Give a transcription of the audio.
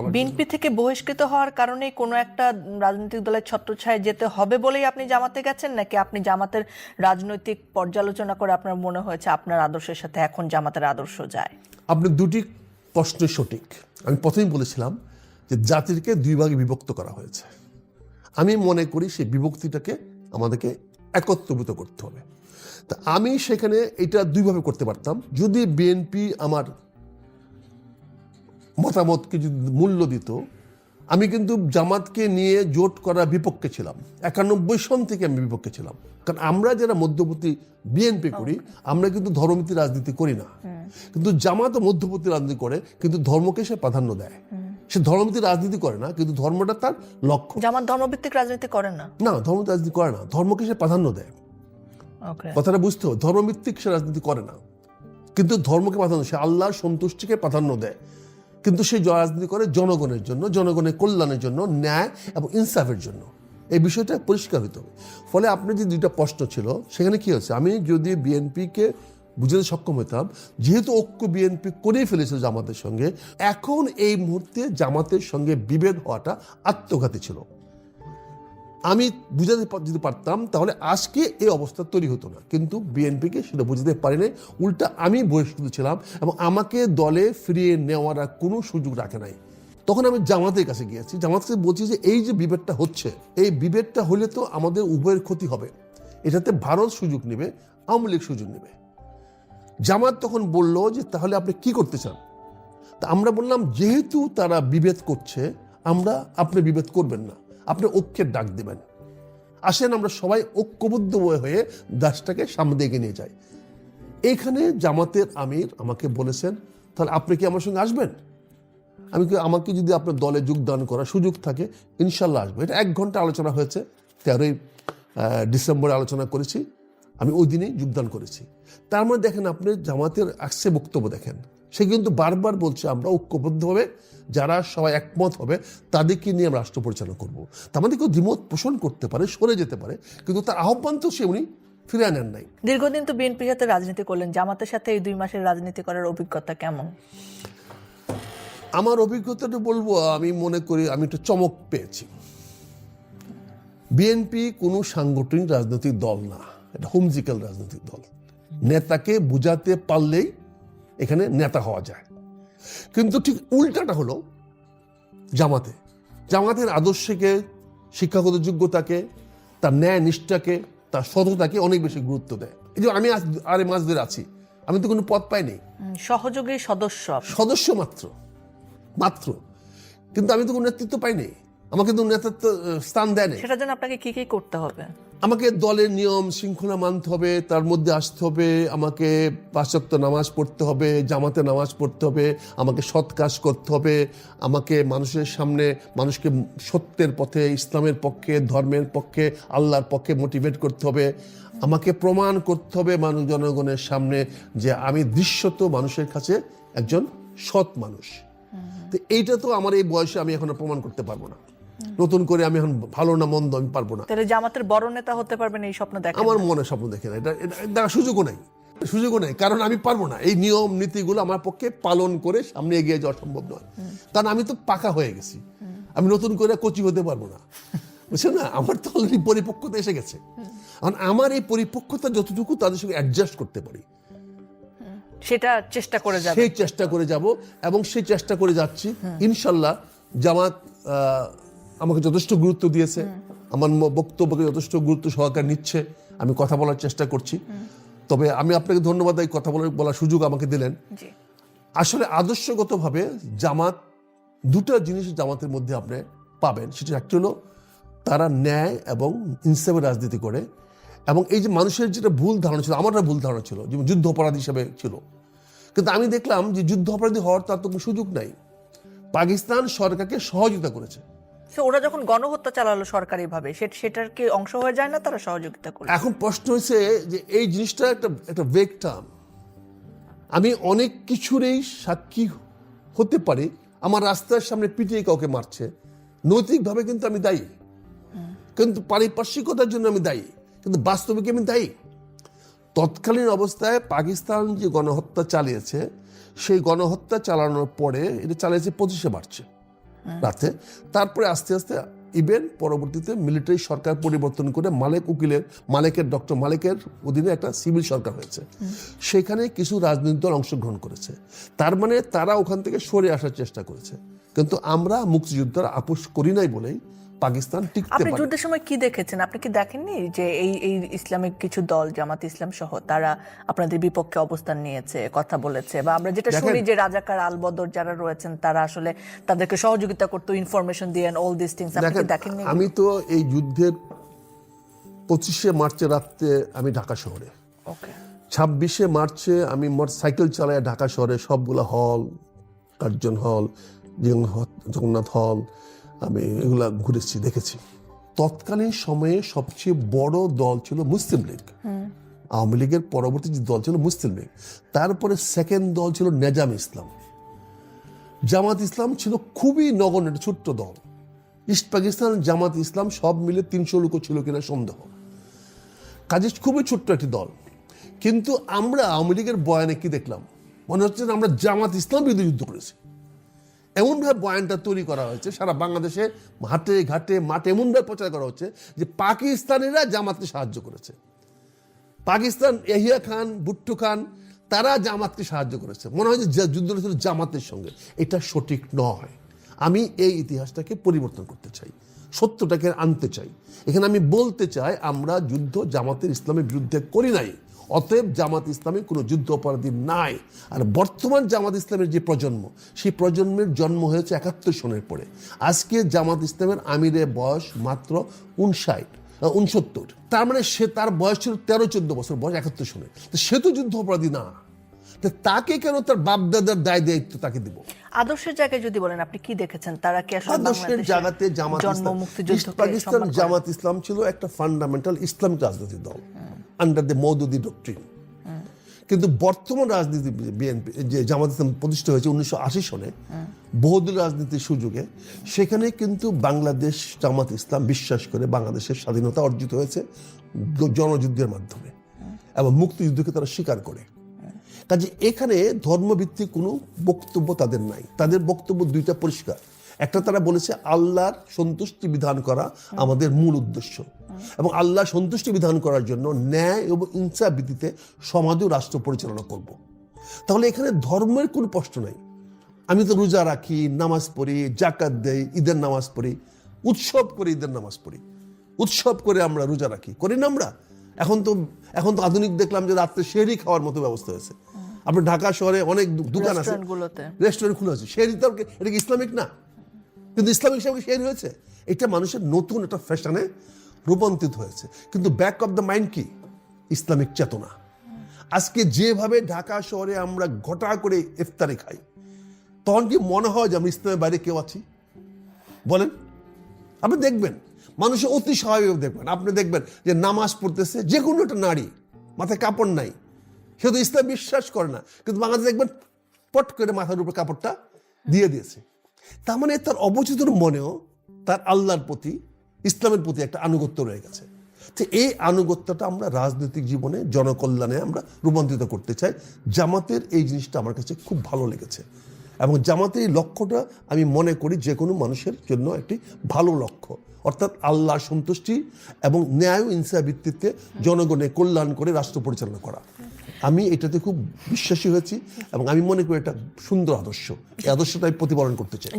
BNP থেকে বহিষ্কৃত হওয়ার কারণে কোনো একটা রাজনৈতিক দলের ছত্রছায় যেতে হবে বলেই আপনি জামাতে গেছেন নাকি আপনি জামাতের রাজনৈতিক পর্যালোচনা করে আপনার মনে হয়েছে আপনার আদর্শের সাথে এখন জামাতের আদর্শ যায়? আপনি দুটি প্রশ্ন সঠিক। আমি প্রথমেই বলেছিলাম যে জাতিকে দুই ভাগে বিভক্ত করা হয়েছে। আমি মনে করি সেই বিভক্তিটাকে আমাদেরকে একত্রভূত করতে হবে। তা আমি সেখানে এটা দুইভাবে করতে পারতাম। যদি বিএনপি আমার মতামতকে যদি মূল্য দিত আমি কিন্তু জামাতকে নিয়ে জোট করার বিপক্ষে ছিলাম। একানব্বই সন থেকে আমি বিপক্ষে ছিলাম। কারণ আমরা যারা মধ্যবর্তী বিএনপি করি আমরা কিন্তু ধর্মনীতি রাজনীতি করি না। কিন্তু জামাতও মধ্যবর্তী রাজনীতি করে কিন্তু ধর্মকে সে প্রাধান্য দেয়। সে ধর্মনীতি রাজনীতি করে না কিন্তু ধর্মটা তার লক্ষ্য। জামাত ধর্মভিত্তিক রাজনীতি করে না? না ধর্মনীতি রাজনীতি করে না। ধর্মকে সে প্রাধান্য দেয়। কথাটা বুঝতে হবে ধর্মভিত্তিক সে রাজনীতি করে না। কিন্তু ধর্মকে প্রাধান্য সে আল্লাহর সন্তুষ্টিকে প্রাধান্য দেয়। কিন্তু সে রাজনীতি করে জনগণের জন্য, জনগণের কল্যাণের জন্য, ন্যায় এবং ইনসাফের জন্য। এই বিষয়টা পরিষ্কার হতে হবে। ফলে আপনার যে দুইটা প্রশ্ন ছিল, সেখানে কি হচ্ছে আমি যদি বিএনপিকে বুঝতে সক্ষম হতাম যেহেতু ঐক্য বিএনপি করেই ফেলেছিল জামাতের সঙ্গে, এখন এই মুহূর্তে জামাতের সঙ্গে বিভেদ হওয়াটা আত্মঘাতী ছিল। আমি বুঝাতে যদি পারতাম, তাহলে আজকে এই অবস্থা তৈরি হতো না। কিন্তু বিএনপিকে সেটা বুঝতে পারিনি উল্টা আমি বহিষ্কৃত ছিলাম এবং আমাকে দলে ফিরিয়ে নেওয়ার কোনো সুযোগ রাখে নাই। তখন আমি জামাতের কাছে গিয়েছি। জামাতের কাছে বলছি যে এই যে বিভেদটা হচ্ছে, এই বিভেদটা হলে তো আমাদের উভয়ের ক্ষতি হবে। এটাতে ভারত সুযোগ নেবে, আওয়ামী লীগ সুযোগ নেবে। জামাত তখন বলল যে, তাহলে আপনি কি করতে চান? তা আমরা বললাম, যেহেতু তারা বিভেদ করছে, আমরা আপনি বিভেদ করবেন না। আপনি ঐক্যের ডাক দেবেন। আসেন আমরা সবাই ঐক্যবদ্ধ হয়ে দাসটাকে সামনে দিকে নিয়ে যাই। এইখানে জামাতের আমির আমাকে বলেছেন, তাহলে আপনি কি আমার সঙ্গে আসবেন? আমি কি আমাকে যদি আপনার দলে যোগদান করার সুযোগ থাকে, ইনশাল্লাহ আসব। এটা এক ঘণ্টা আলোচনা হয়েছে, তেরোই ডিসেম্বরে আলোচনা করেছি। আমি ওই দিনেই যোগদান করেছি। তার মানে দেখেন, আপনি জামাতের আসছে বক্তব্য দেখেন। সে কিন্তু বারবার বলছে আমরা ঐক্যবদ্ধভাবে যারা সবাই একমত হবে তাদেরকে নিয়ে আমরা রাষ্ট্র পরিচালনা করব। তার মধ্যে কেউ দ্বিমত পোষণ করতে পারে সরে যেতে পারে কিন্তু তার আহ্বান তো সে উনি ফিরে নেন নাই। দীর্ঘদিন তো বিএনপির সাথে রাজনীতি করলেন জামাতের সাথে এই দুই মাসের রাজনীতি করার অভিজ্ঞতা কেমন? আমার অভিজ্ঞতাটা বলব আমি মনে করি আমি একটু চমক পেয়েছি। বিএনপি কোনো সাংগঠনিক রাজনৈতিক দল না এটা হোমজিক্যাল রাজনৈতিক দল। নেতাকে বুঝাতে পারলেই এখানে নেতা হওয়া যায়। কিন্তু ঠিক উল্টাটা হলো জামাতে। জামাতের আদর্শকে শিক্ষাগত যোগ্যতাকে তার ন্যায় নিষ্ঠাকে তার সততাকে অনেক বেশি গুরুত্ব দেয়। এই যে আমি আরে মাস ধরে আছি আমি তো কোনো পদ পাইনি সহযোগী সদস্য সদস্য মাত্র মাত্র। কিন্তু আমি তো কোনো নেতৃত্ব পাইনি আমাকে তো নেতৃত্ব স্থান দেয়নি সেটার জন্য আপনাকে কি কি করতে হবে? আমাকে দলের নিয়ম শৃঙ্খলা মানতে হবে তার মধ্যে আসতে হবে আমাকে পাশ্চাত্য নামাজ পড়তে হবে জামাতে নামাজ পড়তে হবে আমাকে সৎ কাজ করতে হবে আমাকে মানুষের সামনে মানুষকে সত্যের পথে ইসলামের পক্ষে ধর্মের পক্ষে আল্লাহর পক্ষে মোটিভেট করতে হবে। আমাকে প্রমাণ করতে হবে মানুষ জনগণের সামনে যে আমি দৃশ্যত মানুষের কাছে একজন সৎ মানুষ। তো এইটা তো আমার এই বয়সে আমি এখনও প্রমাণ করতে পারব না। নতুন করে আমি এখন ভালো না মন্দ আমি পারব না। তাহলে জামাতের বড় নেতা হতে পারবেন এই স্বপ্ন দেখেন আমার মনে স্বপ্ন দেখে না এটা দেখার সুযোগও নাই। সুযোগও নেই কারণ আমি পারব না। এই নিয়ম নীতিগুলো আমার পক্ষে পালন করে সামনে এগিয়ে যাওয়া সম্ভব নয়। কারণ আমি তো পাকা হয়ে গেছি। আমি নতুন করে কচি হতে পারব না। বুঝছেন না? আমার তো অলরেডি পরিপক্কতা এসে গেছে। কারণ আমার এই পরিপক্কতা যতটুকু তাদের সঙ্গে অ্যাডজাস্ট করতে পারি। সেটা চেষ্টা করে যাবে। সেই চেষ্টা করে যাব এবং সেই চেষ্টা করে যাচ্ছি। ইনশাল্লাহ জামাত আহ, আমাকে যথেষ্ট গুরুত্ব দিয়েছে। আমার বক্তব্যকে যথেষ্ট গুরুত্ব সহকারে নিচ্ছে। আমি কথা বলার চেষ্টা করছি। তবে আমি আপনাকে ধন্যবাদ এই কথা বলার বলার সুযোগ আমাকে দিলেন। আসলে আদর্শগতভাবে জামাত দুটো জিনিস জামাতের মধ্যে আপনি পাবেন। সেটা একটি হলো তারা ন্যায় এবং ইনসাফের রাজনীতি করে এবং এই যে মানুষের যেটা ভুল ধারণা ছিল আমার ভুল ধারণা ছিল যেমন যুদ্ধ অপরাধী হিসেবে ছিল। কিন্তু আমি দেখলাম যে যুদ্ধ অপরাধী হওয়ার তার তো কোনো সুযোগ নাই। পাকিস্তান সরকারকে সহযোগিতা করেছে। তো ওরা যখন গণহত্যা চালালো সরকারি ভাবে সেটার কি অংশ হয়ে যায় না তারা সহযোগিতা করে? এখন প্রশ্ন হচ্ছে যে এই জিনিসটা একটা একটা ভেগ টার্ম আমি অনেক কিছুরই সাক্ষী হতে পারি, আমার রাস্তার সামনে পিটিয়ে কাউকে মারছে। নৈতিকভাবে কিন্তু আমি দায়ী। কিন্তু পারিপার্শ্বিকতার জন্য আমি দায়ী। কিন্তু বাস্তবিক আমি দায়ী। তৎকালীন অবস্থায় পাকিস্তান যে গণহত্যা চালিয়েছে, সেই গণহত্যা চালানোর পরে এটা চালিয়েছে পঁচিশে মার্চে। রাতে। তারপরে আস্তে আস্তে ইভেন পরবর্তীতে মিলিটারি সরকার পরিবর্তন করে মালেক উকিলের মালেকের ডক্টর মালেকের অধীনে একটা সিভিল সরকার হয়েছে। সেখানে কিছু রাজনৈতিক দল অংশগ্রহণ করেছে। তার মানে তারা ওখান থেকে সরে আসার চেষ্টা করেছে। কিন্তু আমরা মুক্তিযুদ্ধের আপোষ করি নাই বলেই পাকিস্তান টিকতে আপনি যুদ্ধের সময় কি দেখেছেন? আপনি কি দেখেননি যে এই এই ইসলামিক কিছু দল জামাত ইসলাম সহ তারা আপনাদের বিপক্ষে অবস্থান নিয়েছে কথা বলেছে? বা আমরা যেটা শুনি যে রাজাকার আলবদর যারা রয়েছেন তারা আসলে তাদেরকে সহযোগিতা করতো ইনফরমেশন দিয়ে অল দিস থিংস আপনি কি দেখেননি আমি তো এই যুদ্ধের পঁচিশে মার্চে রাত্রে আমি ঢাকা শহরে। ওকে ছাব্বিশে মার্চে আমি মোট সাইকেল চালায় ঢাকা শহরে সবগুলো হল কার্জন হল জগন্নাথ হল আমি এগুলা ঘুরেছি, দেখেছি। তৎকালীন সময়ে সবচেয়ে বড় দল ছিল মুসলিম লীগ। আওয়ামী লীগের পরবর্তী যে দল ছিল মুসলিম লীগ। তারপরে সেকেন্ড দল ছিল নেজাম ইসলাম। জামাত ইসলাম ছিল খুবই নগণ্য, একটা ছোট্ট দল। ইস্ট পাকিস্তান, জামাত ইসলাম সব মিলে তিনশো লোক ছিল কিনা সন্দেহ। কাজে খুবই ছোট্ট একটি দল। কিন্তু আমরা আওয়ামী লীগের বয়ানে কি দেখলাম? মনে হচ্ছে আমরা জামাত ইসলাম বিরুদ্ধে যুদ্ধ করেছি। এমনভাবে বয়ানটা তৈরি করা হয়েছে, সারা বাংলাদেশে হাটে ঘাটে, মাঠে এমনভাবে প্রচার করা হচ্ছে যে পাকিস্তানিরা জামাতকে সাহায্য করেছে। পাকিস্তান, এহিয়া খান, ভুট্টু খান, তারা জামাতকে সাহায্য করেছে। মনে হয় যে যা- যুদ্ধটা ছিল জামাতের সঙ্গে। এটা সঠিক নয়। আমি এই ইতিহাসটাকে পরিবর্তন করতে চাই, সত্যটাকে আনতে চাই। এখানে আমি বলতে চাই, আমরা যুদ্ধ জামাতের ইসলামের বিরুদ্ধে করি নাই। অতএব জামাত ইসলামে কোনো যুদ্ধ অপরাধী নাই। আর বর্তমান জামাত ইসলামের যে প্রজন্ম সেই প্রজন্মের জন্ম হয়েছে একাত্তর সনের পরে। আজকে জামাত ইসলামের আমিরের বয়স মাত্র উনষাট উনসত্তর তার মানে সে তার বয়স ছিল তেরো চোদ্দ বছর বয়স একাত্তর সনে তো সে তো যুদ্ধ অপরাধী না। তো তাকে কেন তার বাপদাদার দায় দায়িত্ব তাকে দিব? আদর্শের জায়গায় যদি বলেন আপনি কি দেখেছেন? তারা কি আসলে আদর্শের জায়গাতে জামাত ইসলাম পাকিস্তান জামাত ইসলাম ছিল একটা ফান্ডামেন্টাল ইসলামিক রাজনৈতিক দল। আন্ডার দ্য মৌদুদি ডক্ট্রিন কিন্তু বর্তমান রাজনীতি বিএনপি যে জামাত ইসলাম প্রতিষ্ঠা হয়েছে উনিশশো আশি সনে বহুদল রাজনীতির সুযোগে, সেখানে কিন্তু বাংলাদেশ জামাত ইসলাম বিশ্বাস করে বাংলাদেশের স্বাধীনতা অর্জিত হয়েছে জনযুদ্ধের মাধ্যমে এবং মুক্তিযুদ্ধকে তারা স্বীকার করে। কাজে এখানে ধর্মভিত্তিক কোনো বক্তব্য তাদের নাই। তাদের বক্তব্য দুইটা পরিষ্কার। একটা তারা বলেছে আল্লাহর সন্তুষ্টি বিধান করা আমাদের মূল উদ্দেশ্য। এবং আল্লাহ সন্তুষ্টি বিধান করার জন্য ন্যায় এবং ইনসাফ ভিত্তিতে সমাজ ও রাষ্ট্র পরিচালনা করব। তাহলে এখানে ধর্মের কোনো প্রশ্ন নাই। আমি তো রোজা রাখি নামাজ পড়ি জাকাত দেই ঈদের নামাজ পড়ি উৎসব করে ঈদের নামাজ পড়ি। উৎসব করে আমরা রোজা রাখি। করি না আমরা? এখন তো এখন তো আধুনিক দেখলাম যে রাত্রে শেহরি খাওয়ার মতো ব্যবস্থা হয়েছে। আপনি ঢাকা শহরে অনেক দোকান আছে। রেস্টুরেন্ট খুলে আছে। শেহরি তো এটা কি ইসলামিক না? কিন্তু ইসলামিক হিসাবে শেহরি হয়েছে? এটা মানুষের নতুন একটা ফ্যাশনে রূপান্তরিত হয়েছে। কিন্তু ব্যাক অফ দ্য মাইন্ড কি? ইসলামিক চেতনা। আজকে যেভাবে ঢাকা শহরে আমরা ঘটা করে ইফতারে খাই, তখন কি মনে হয় যে আমরা ইসলামের বাইরে কেউ আছি? বলেন। আপনি দেখবেন, মানুষের অতি স্বাভাবিক দেখবেন। আপনি দেখবেন যে নামাজ পড়তেছে যে কোনো একটা নারী, মাথায় কাপড় নাই, সে তো ইসলাম বিশ্বাস করে না। কিন্তু বাংলাদেশ দেখবেন, পট করে মাথার উপর কাপড়টা দিয়ে দিয়েছে। তার মানে তার অবচেতন মনেও তার আল্লাহর প্রতি, ইসলামের প্রতি একটা আনুগত্য রয়ে গেছে। তো এই আনুগত্যটা আমরা রাজনৈতিক জীবনে, জনকল্যাণে আমরা রূপান্তরিত করতে চাই। জামাতের এই জিনিসটা আমার কাছে খুব ভালো লেগেছে। এবং জামাতের এই লক্ষ্যটা আমি মনে করি যে কোনো মানুষের জন্য একটি ভালো লক্ষ্য। অর্থাৎ আল্লাহ সন্তুষ্টি এবং ন্যায় ও ইনসাফ ভিত্তিতে জনগণের কল্যাণ করে রাষ্ট্র পরিচালনা করা। আমি এটাতে খুব বিশ্বাসী হয়েছি এবং আমি মনে করি এটা সুন্দর আদর্শ। এই আদর্শটা আমি প্রতিপালন করতে চাই।